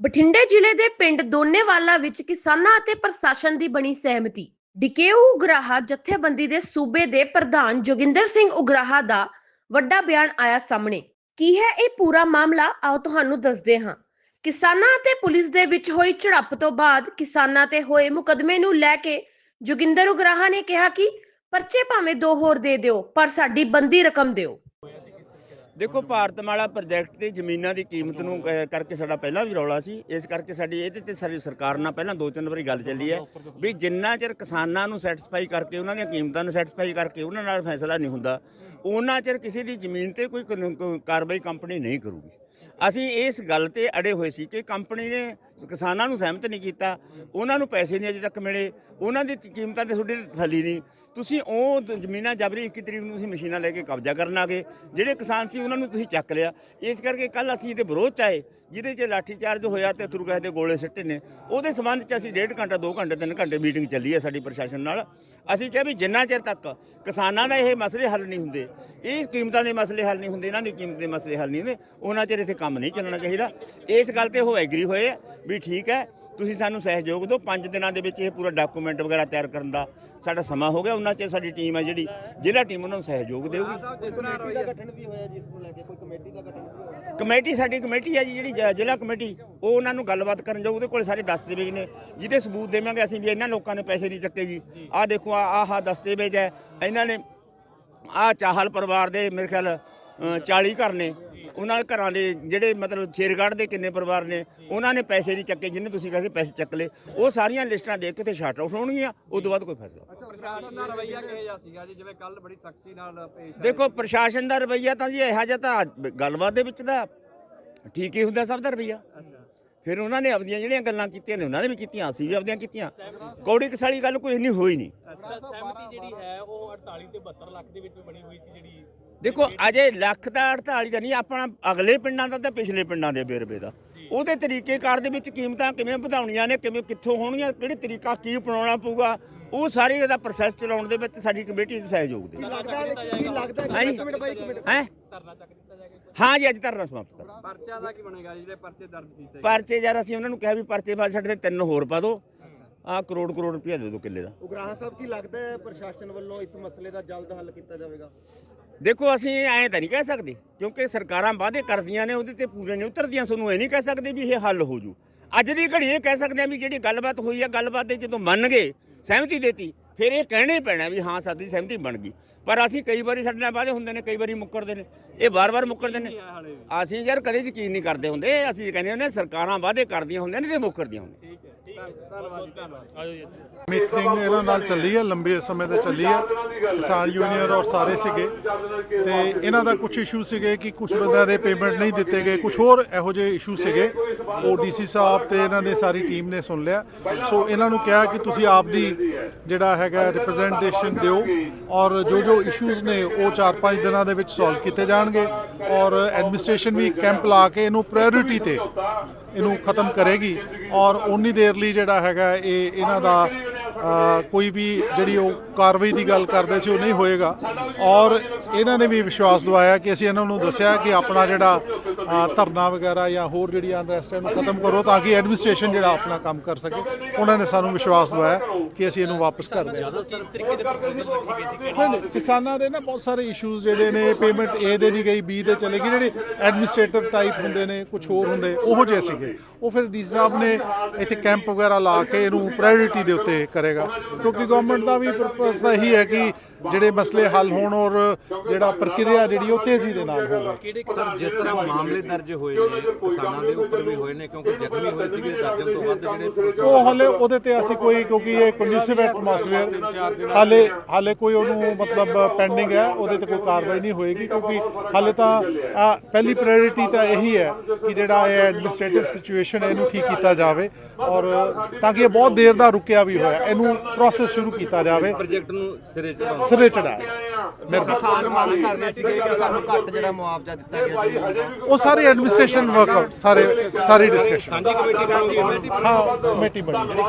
ਬਠਿੰਡੇ ਜ਼ਿਲ੍ਹੇ ਦੇ ਪਿੰਡ ਦੋਨੇਵਾਲਾ ਵਿੱਚ ਕਿਸਾਨਾਂ ਅਤੇ ਪ੍ਰਸ਼ਾਸਨ ਦੀ ਬਣੀ ਸਹਿਮਤੀ। ਡਿਕੇਊ ਉਗਰਾਹਾ ਜਥੇਬੰਦੀ ਦੇ ਸੂਬੇ ਦੇ ਪ੍ਰਧਾਨ ਜੋਗਿੰਦਰ ਸਿੰਘ ਉਗਰਾਹਾ ਦਾ ਵੱਡਾ ਬਿਆਨ ਆਇਆ ਸਾਹਮਣੇ। ਕੀ ਹੈ ਇਹ ਪੂਰਾ ਮਾਮਲਾ? ਆਓ ਤੁਹਾਨੂੰ ਦੱਸਦੇ ਹਾਂ। ਕਿਸਾਨਾਂ ਅਤੇ ਪੁਲਿਸ ਦੇ ਵਿੱਚ ਹੋਈ ਝੜਪ ਤੋਂ ਬਾਅਦ ਕਿਸਾਨਾਂ ਤੇ ਹੋਏ ਮੁਕਦਮੇ ਨੂੰ ਲੈ ਕੇ ਜੋਗਿੰਦਰ ਉਗਰਾਹਾ ਨੇ ਕਿਹਾ ਕਿ ਪਰਚੇ ਭਾਵੇਂ ਦੋ ਹੋਰ ਦੇ ਦਿਓ, ਪਰ ਸਾਡੀ ਬੰਦੀ ਰਕਮ ਦਿਓ। ਦੇਖੋ, ਭਾਰਤਮਾਲਾ ਪ੍ਰੋਜੈਕਟ ਤੇ ਜ਼ਮੀਨਾਂ ਦੀ ਕੀਮਤ ਨੂੰ ਕਰਕੇ ਸਾਡਾ ਪਹਿਲਾਂ ਵੀ ਰੌਲਾ ਸੀ। ਇਸ ਕਰਕੇ ਸਾਡੀ ਇਹਦੇ ਤੇ ਸਾਡੀ ਸਰਕਾਰ ਨਾਲ ਪਹਿਲਾਂ ਦੋ ਤਿੰਨ ਵਾਰੀ ਗੱਲ ਚੱਲੀ ਹੈ ਵੀ ਜਿੰਨਾ ਚਿਰ ਕਿਸਾਨਾਂ ਨੂੰ ਸੈਟੀਸਫਾਈ ਕਰਕੇ, ਉਹਨਾਂ ਦੀਆਂ ਕੀਮਤਾਂ ਨੂੰ ਸੈਟੀਸਫਾਈ ਕਰਕੇ ਉਹਨਾਂ ਨਾਲ ਫੈਸਲਾ ਨਹੀਂ ਹੁੰਦਾ, ਉਹਨਾਂ ਚਿਰ ਕਿਸੇ ਦੀ ਜ਼ਮੀਨ ਤੇ ਕੋਈ ਕਾਨੂੰਨ- ਕੋਈ ਕਾਰਵਾਈ ਕੰਪਨੀ ਨਹੀਂ ਕਰੂਗੀ। ਅਸੀਂ ਇਸ ਗੱਲ ਤੇ ਅੜੇ ਹੋਏ ਸੀ ਕਿ ਕੰਪਨੀ ਨੇ ਕਿਸਾਨਾਂ ਨੂੰ ਸਹਿਮਤ ਨਹੀਂ ਕੀਤਾ। ਉਹਨਾਂ ਨੂੰ ਪੈਸੇ ਨਹੀਂ ਅਜੇ ਤੱਕ ਮਿਲੇ। ਉਹਨਾਂ ਦੀ ਕੀਮਤਾਂ ਤੇ ਤੁਹਾਡੇ ਥੱਲੀ ਨਹੀਂ। ਤੁਸੀਂ ਉਹ ਜ਼ਮੀਨਾਂ ਜਬਰੀ 21 ਤਰੀਕ ਨੂੰ ਤੁਸੀਂ ਮਸ਼ੀਨਾਂ ਲੈ ਕੇ ਕਬਜ਼ਾ ਕਰਨ ਆ ਗਏ। ਜਿਹੜੇ ਕਿਸਾਨ ਸੀ ਉਹਨਾਂ ਨੂੰ ਤੁਸੀਂ ਚੱਕ ਲਿਆ। ਇਸ ਕਰਕੇ ਕੱਲ ਅਸੀਂ ਇਹਦੇ ਵਿਰੋਧ ਚ ਆਏ, ਜਿਹਦੇ 'ਚ ਲਾਠੀਚਾਰਜ ਹੋਇਆ ਤੇ ਥਰੂ ਦੇ ਗੋਲੇ ਸਿੱਟੇ ਨੇ। ਉਹਦੇ ਸੰਬੰਧ 'ਚ ਅਸੀਂ ਡੇਢ ਘੰਟਾ 2 ਘੰਟੇ 3 ਘੰਟੇ ਮੀਟਿੰਗ ਚੱਲੀ ਹੈ ਸਾਡੀ ਪ੍ਰਸ਼ਾਸਨ ਨਾਲ। ਅਸੀਂ ਕਿਹਾ ਵੀ ਜਿੰਨਾ ਚਿਰ ਤੱਕ ਕਿਸਾਨਾਂ ਦਾ ਇਹ ਮਸਲੇ ਹੱਲ ਨਹੀਂ ਹੁੰਦੇ, ਇਹ ਕੀਮਤਾਂ ਦੇ ਮਸਲੇ ਹੱਲ ਨਹੀਂ ਹੁੰਦੇ, ਇਹਨਾਂ ਦੀ ਕੀਮਤ ਦੇ ਮਸਲੇ ਹੱਲ ਨਹੀਂ ਹੁੰਦੇ, ਉਹਨਾਂ ਚਿਰ ਇੱਥੇ ਕੰਮ ਨਹੀਂ ਚੱਲਣਾ ਚਾਹੀਦਾ। ਇਸ ਗੱਲ ਤੇ ਉਹ ਐਗਰੀ ਹੋਏ ਵੀ ਠੀਕ ਹੈ ਤੁਸੀਂ ਸਾਨੂੰ ਸਹਿਯੋਗ ਦਿਓ। 5 ਦਿਨਾਂ ਦੇ ਵਿੱਚ ਇਹ ਪੂਰਾ ਡਾਕੂਮੈਂਟ ਵਗੈਰਾ ਤਿਆਰ ਕਰਨ ਦਾ ਸਾਡਾ ਸਮਾਂ ਹੋ ਗਿਆ। ਉਹਨਾਂ ਚ ਸਾਡੀ ਟੀਮ ਹੈ ਜਿਹੜੀ ਜ਼ਿਲ੍ਹਾ ਟੀਮ ਉਹਨਾਂ ਨੂੰ ਸਹਿਯੋਗ ਦੇਊਗੀ। ਕਮੇਟੀ ਦਾ ਗਠਨ ਵੀ ਹੋਇਆ ਜਿਸ ਨੂੰ ਲੈ ਕੇ ਕੋਈ ਕਮੇਟੀ ਦਾ ਗਠਨ ਵੀ ਹੋਇਆ ਕਮੇਟੀ ਸਾਡੀ ਕਮੇਟੀ ਹੈ ਜੀ ਜਿਹੜੀ ਜ਼ਿਲ੍ਹਾ ਕਮੇਟੀ ਉਹ ਉਹਨਾਂ ਨੂੰ ਗੱਲਬਾਤ ਕਰਨ ਜਾਊ। ਉਹਦੇ ਕੋਲ ਸਾਰੇ ਦਸਤਾਵੇਜ਼ ਨੇ ਜਿਹਦੇ ਸਬੂਤ ਦੇਵਾਂਗੇ ਅਸੀਂ ਵੀ ਇਹਨਾਂ ਲੋਕਾਂ ਨੇ ਪੈਸੇ ਨਹੀਂ ਚੱਕੇ ਜੀ। ਆਹ ਦੇਖੋ ਆ ਆਹ ਦਸਤਾਵੇਜ਼ ਹੈ ਇਹਨਾਂ ਨੇ ਆਹ ਚਾਹਲ ਪਰਿਵਾਰ ਦੇ ਮੇਰੇ ਖਿਆਲ ਅ, 40 ਘਰ ਨੇ। ਉਹਨਾਂ ਦੇ ਘਰਾਂ ਦੇ ਜਿਹੜੇ ਮਤਲਬ ਸ਼ੇਰਗੜ੍ਹ ਦੇ ਕਿੰਨੇ ਪਰਿਵਾਰ ਨੇ ਉਹਨਾਂ ਨੇ ਪੈਸੇ ਨਹੀਂ ਚੱਕੇ ਜਿੰਨੇ ਤੁਸੀਂ ਕਹਿੰਦੇ ਪੈਸੇ ਚੱਕ ਲਏ। ਉਹ ਸਾਰੀਆਂ ਲਿਸਟਾਂ ਦੇਖ ਕੇ ਤੇ ਸ਼ਾਰਟ ਆਊਟ ਹੋਣਗੀਆਂ ਉਸ ਤੋਂ ਬਾਅਦ ਕੋਈ ਫੈਸਲਾ ਪ੍ਰਸ਼ਾਸਨ ਦਾ ਰਵੱਈਆ ਕਿਹੋ ਜਿਹਾ ਸੀਗਾ ਜੀ? ਜਿਵੇਂ ਕੱਲ ਬੜੀ ਸਖਤੀ ਨਾਲ ਪੇਸ਼ ਦੇਖੋ ਪ੍ਰਸ਼ਾਸਨ ਦਾ ਰਵਈਆ ਤਾਂ ਜੀ ਇਹੋ ਜਿਹਾ ਤਾਂ ਗੱਲਬਾਤ ਦੇ ਵਿੱਚ ਦਾ ਠੀਕ ਹੀ ਹੁੰਦਾ ਸਭ ਦਾ ਰਵਈਆ। ਫਿਰ ਉਹਨਾਂ ਨੇ ਆਪਣੀਆਂ ਜਿਹੜੀਆਂ ਗੱਲਾਂ ਕੀਤੀਆਂ ਨੇ ਉਹਨਾਂ ਨੇ ਵੀ ਕੀਤੀਆਂ ਅਸੀਂ ਵੀ ਆਪਣੀਆਂ ਕੀਤੀਆਂ। ਕੌੜੀ ਕਸਾਲੀ ਗੱਲ ਕੋਈ ਇੰਨੀ ਹੋਈ ਨਹੀਂ। ਸਹਿਮਤੀ ਜਿਹੜੀ ਹੈ ਉਹ 48 ਤੇ 72 ਲੱਖ ਦੇ ਵਿੱਚ ਬਣੀ ਹੋਈ ਸੀ ਜਿਹੜੀ ਦੇਖੋ ਅਜੇ ਲੱਖ ਦਾ 48 ਦਾ ਨਹੀਂ ਆਪਣਾ ਅਗਲੇ ਪਿੰਡਾਂ ਦਾ ਤੇ ਪਿਛਲੇ ਪਿੰਡਾਂ ਦੇ ਬੇਰਬੇ ਦਾ। ਉਹਦੇ ਤਰੀਕੇਕਾਰ ਦੇ ਵਿੱਚ ਕੀਮਤਾਂ ਕਿਵੇਂ ਵਧਾਉਣੀਆਂ ਨੇ ਕਿਵੇਂ ਕਿੱਥੋਂ ਹੋਣਗੀਆਂ ਕਿਹੜੇ ਤਰੀਕਾ ਕੀ ਅਪਣਾਉਣਾ ਪਊਗਾ ਉਹ ਸਾਰੇ ਇਹਦਾ ਪ੍ਰੋਸੈਸ ਚਲਾਉਣ ਦੇ ਵਿੱਚ ਸਾਡੀ ਕਮੇਟੀ ਨੂੰ ਸਹਿਯੋਗ ਦੇ। ਲੱਗਦਾ ਹੈ ਕੀ ਲੱਗਦਾ ਹੈ ਹਾਂਜੀ। ਇੱਕ ਮਿੰਟ ਬਾਈ ਇੱਕ ਮਿੰਟ। ਹੈ? ਧਰਨਾ ਚੱਕ ਦਿੱਤਾ ਜਾਏਗਾ ਹਾਂ ਜੀ ਅੱਜ ਧਰਨਾ ਸਮਾਪਤ ਕਰ ਪਰਚਿਆਂ ਦਾ ਕੀ ਬਣੇਗਾ ਜਿਹੜੇ ਪਰਚੇ ਦਰਜ ਕੀਤੇ ਪਰਚੇ ਯਾਰ ਅਸੀਂ ਉਹਨਾਂ ਨੂੰ ਕਿਹਾ ਵੀ ਪਰਚੇ ਬਾਅਦ ਸਾਡੇ ਤੇ ਤਿੰਨ ਹੋਰ ਪਾ ਦਿਓ। ਆ ਕਰੋੜ ਕਰੋੜ ਰੁਪਇਆ ਦੇ ਦਿਓ ਕਿੱਲੇ ਦਾ। ਉਗਰਾਹਾਂ ਸਾਹਿਬ ਕੀ ਲੱਗਦਾ ਹੈ ਪ੍ਰਸ਼ਾਸਨ ਵੱਲੋਂ ਇਸ ਮਸਲੇ ਦਾ ਜਲਦ ਹੱਲ ਕੀਤਾ ਜਾਵੇਗਾ? ਦੇਖੋ ਅਸੀਂ ਐਂ ਤਾਂ ਨਹੀਂ ਕਹਿ ਸਕਦੇ ਕਿਉਂਕਿ ਸਰਕਾਰਾਂ ਵਾਅਦੇ ਕਰਦੀਆਂ ਨੇ ਉਹਦੇ ਤੇ ਪੂਰੇ ਨਹੀਂ ਉਤਰਦੀਆਂ ਸਾਨੂੰ ਇਹ ਨਹੀਂ ਕਹਿ ਸਕਦੇ ਵੀ ਇਹ ਹੱਲ ਹੋ ਜੂ। ਅੱਜ ਦੀ ਘੜੀ ਇਹ ਕਹਿ ਸਕਦੇ ਆ ਵੀ ਜਿਹੜੀ ਗੱਲਬਾਤ ਹੋਈ ਆ ਗੱਲਬਾਤ ਦੇ ਜਦੋਂ ਮੰਨ ਗਏ ਸਹਿਮਤੀ ਦੇਤੀ ਫਿਰ ਇਹ ਕਹਿਣਾ ਪੈਣਾ ਵੀ ਹਾਂ ਸਾਡੀ ਸਹਿਮਤੀ ਬਣ ਗਈ। ਪਰ ਅਸੀਂ ਕਈ ਵਾਰੀ ਸਾਡੇ ਨਾਲ ਵਾਅਦੇ ਹੁੰਦੇ ਨੇ ਕਈ ਵਾਰੀ ਮੁੱਕਰਦੇ ਨੇ ਇਹ ਵਾਰ-ਵਾਰ ਮੁੱਕਰਦੇ ਨੇ। ਅਸੀਂ ਯਾਰ ਕਦੇ ਯਕੀਨ ਨਹੀਂ ਕਰਦੇ ਹੁੰਦੇ ਅਸੀਂ ਕਹਿੰਦੇ ਹੁੰਦੇ ਸਰਕਾਰਾਂ ਵਾਅਦੇ ਕਰਦੀਆਂ ਹੁੰਦੀਆਂ ਨੇ ਤੇ ਮੁੱਕਰਦੀਆਂ ਹੁੰਦੀਆਂ ਮੀਟਿੰਗ ਇਹਨਾਂ ਨਾਲ ਚੱਲੀ ਹੈ, ਲੰਬੇ ਸਮੇਂ ਤੋਂ ਚੱਲੀ ਹੈ। ਕਿਸਾਨ ਯੂਨੀਅਨ ਔਰ ਸਾਰੇ ਸੀਗੇ। ਤੇ ਇਹਨਾਂ ਦਾ ਕੁਝ ਇਸ਼ੂ ਸੀਗੇ ਕਿ ਕੁਝ ਬੰਦਿਆਂ ਦੇ ਪੇਮੈਂਟ ਨਹੀਂ ਦਿੱਤੇ ਗਏ। ਕੁਝ ਹੋਰ ਇਹੋ ਜਿਹੇ ਇਸ਼ੂ ਸੀਗੇ। ਉਹ ਡੀਸੀ ਸਾਹਿਬ ਤੇ ਇਹਨਾਂ ਦੇ ਸਾਰੀ ਟੀਮ ਨੇ ਸੁਣ ਲਿਆ। ਸੋ ਇਹਨਾਂ ਨੂੰ ਕਿਹਾ ਕਿ ਤੁਸੀਂ ਆਪ ਦੀ ਜਿਹੜਾ ਹੈਗਾ ਰਿਪਰੈਜ਼ੈਂਟੇਸ਼ਨ ਦਿਓ ਔਰ ਜੋ ਜੋ ਇਸ਼ੂਜ਼ ਨੇ, ਉਹ 4-5 ਦਿਨਾਂ ਦੇ ਵਿੱਚ ਸੋਲਵ ਕੀਤੇ ਜਾਣਗੇ। ਔਰ ਐਡਮਿਨਿਸਟ੍ਰੇਸ਼ਨ ਵੀ ਕੈਂਪ ਲਾ ਕੇ ਇਹਨੂੰ ਪ੍ਰਾਇੋਰਟੀ ਤੇ ਇਹਨੂੰ ਖਤਮ ਕਰੇਗੀ ਔਰ ਉਨੀ ਦੇਰ ਲਈ ਜਿਹੜਾ ਹੈਗਾ ਇਹ ਇਹਨਾਂ ਦਾ ਕੋਈ ਵੀ ਜਿਹੜੀ ਉਹ ਕਾਰਵਾਈ ਦੀ ਗੱਲ ਕਰਦੇ ਸੀ ਉਹ ਨਹੀਂ ਹੋਏਗਾ। ਔਰ ਇਹਨਾਂ ਨੇ ਵੀ ਵਿਸ਼ਵਾਸ ਦਿਵਾਇਆ ਕਿ ਅਸੀਂ ਇਹਨਾਂ ਨੂੰ ਦੱਸਿਆ ਕਿ ਆਪਣਾ ਜਿਹੜਾ ਧਰਨਾ ਵਗੈਰਾ ਜਾਂ ਹੋਰ ਜਿਹੜੀ ਅਨਰੈਸਟ ਹੈ ਇਹਨੂੰ ਖਤਮ ਕਰੋ ਤਾਂ ਕਿ ਐਡਮਿਨਿਸਟ੍ਰੇਸ਼ਨ ਜਿਹੜਾ ਆਪਣਾ ਕੰਮ ਕਰ ਸਕੇ। ਉਹਨਾਂ ਨੇ ਸਾਨੂੰ ਵਿਸ਼ਵਾਸ ਦਿਵਾਇਆ ਕਿ ਅਸੀਂ ਇਹਨੂੰ ਵਾਪਸ ਕਰ ਦੇਵਾਂਗੇ ਕਿਸ ਤਰੀਕੇ ਦੇ ਪ੍ਰਪੋਜ਼ਲ ਰੱਖੀ ਗਈ ਸੀ ਕਿਹੜੀ ਨਹੀਂ, ਨਹੀਂ, ਕਿਸਾਨਾਂ ਦੇ ਨਾ ਬਹੁਤ ਸਾਰੇ ਇਸ਼ੂਜ਼ ਜਿਹੜੇ ਨੇ ਪੇਮੈਂਟ ਏ ਦੇ ਨਹੀਂ ਗਈ ਬੀ ਦੇ ਚਲੇ ਗਈ ਜਿਹੜੇ ਐਡਮਿਨਿਸਟ੍ਰੇਟਿਵ ਟਾਈਪ ਹੁੰਦੇ ਨੇ ਕੁਝ ਹੋਰ ਹੁੰਦੇ ਉਹੋ ਜਿਹੇ ਸੀਗੇ। ਉਹ ਫਿਰ ਡੀ ਸਾਹਿਬ ਨੇ ਇੱਥੇ ਕੈਂਪ ਵਗੈਰਾ ਲਾ ਕੇ ਇਹਨੂੰ ਪ੍ਰਾਇੋਰਟੀ ਦੇ ਉੱਤੇ ਕਰੇਗਾ। ਕਿਉਂਕਿ ਗਵਰਨਮੈਂਟ ਦਾ ਵੀ ਪਰਪਸ ਤਾਂ ਇਹੀ ਹੈ ਕਿ ਜਿਹੜੇ ਮਸਲੇ ਹੱਲ ਹੋਣ ਔਰ ਜਿਹੜਾ ਪ੍ਰਕਿਰਿਆ ਜਿਹੜੀ ਉਹ ਤੇਜ਼ੀ ਦੇ ਨਾਲ ਹੋਵੇ। ਸਰ ਜਿਸ ਤਰ੍ਹਾਂ ਮਾਮਲੇ ਦਰਜ ਹੋਏ ਨੇ ਕਿਸਾਨਾਂ ਦੇ ਉੱਪਰ ਵੀ ਹੋਏ ਨੇ ਕਿਉਂਕਿ ਜ਼ਖਮੀ ਹੋਏ ਸੀਗੇ ਦਰਜਨ ਤੋਂ ਵੱਧ ਜਿਹੜੇ ਉਹ ਹਲੇ ਉਹਦੇ ਤੇ ਅਸੀਂ ਕੋਈ ਕਿਉਂਕਿ ਇਹ ਕੰਡਿਊਸਿਵ ਐਟਮੋਸਫੇਅਰ ਹਾਲੇ ਹਾਲੇ ਕੋਈ ਉਹਨੂੰ ਮਤਲਬ ਪੈਂਡਿੰਗ ਹੈ ਉਹਦੇ ਤੇ ਕੋਈ ਕਾਰਵਾਈ ਨਹੀਂ ਹੋਏਗੀ ਕਿਉਂਕਿ ਹਾਲੇ ਤਾਂ ਪਹਿਲੀ ਪ੍ਰਾਇੋਰਟੀ ਤਾਂ ਇਹੀ ਹੈ ਕਿ ਜਿਹੜਾ ਇਹ ਐਡਮਿਨਿਸਟ੍ਰੇਟਿਵ ਸਿਚੁਏਸ਼ਨ ਹੈ ਇਹਨੂੰ ਠੀਕ ਕੀਤਾ ਜਾਵੇ ਔਰ ਤਾਂ ਕਿ ਇਹ ਬਹੁਤ ਦੇਰ ਦਾ ਰੁਕਿਆ ਵੀ ਹੋਇਆ ਇਹਨੂੰ ਪ੍ਰੋਸੈਸ ਸ਼ੁਰੂ ਕੀਤਾ ਜਾਵੇ। ਪ੍ਰੋਜੈਕਟ ਨੂੰ ਸਿਰੇ ਚੜਾਉਣਾ ਸਿਰੇ ਚੜਾਇਆ ਮੇਰੇ ਕਿਸਾਨ ਮੰਗ ਕਰ ਰਹੇ ਸੀਗੇ ਕਿ ਸਾਨੂੰ ਘੱਟ ਜਿਹੜਾ ਮੁਆਵਜ਼ਾ ਦਿੱਤਾ ਗਿਆ ਦਾ ਉਹ ਸਾਰੇ ਐਡਮਿਨਿਸਟ੍ਰੇਸ਼ਨ ਵਰਕਰ ਸਾਰੇ ਸਾਰੀ ਡਿਸਕਸ਼ਨ ਸਾਂਝੀ ਕਮੇਟੀ ਹਾਂ। ਕਮੇਟੀ ਬਣੀ।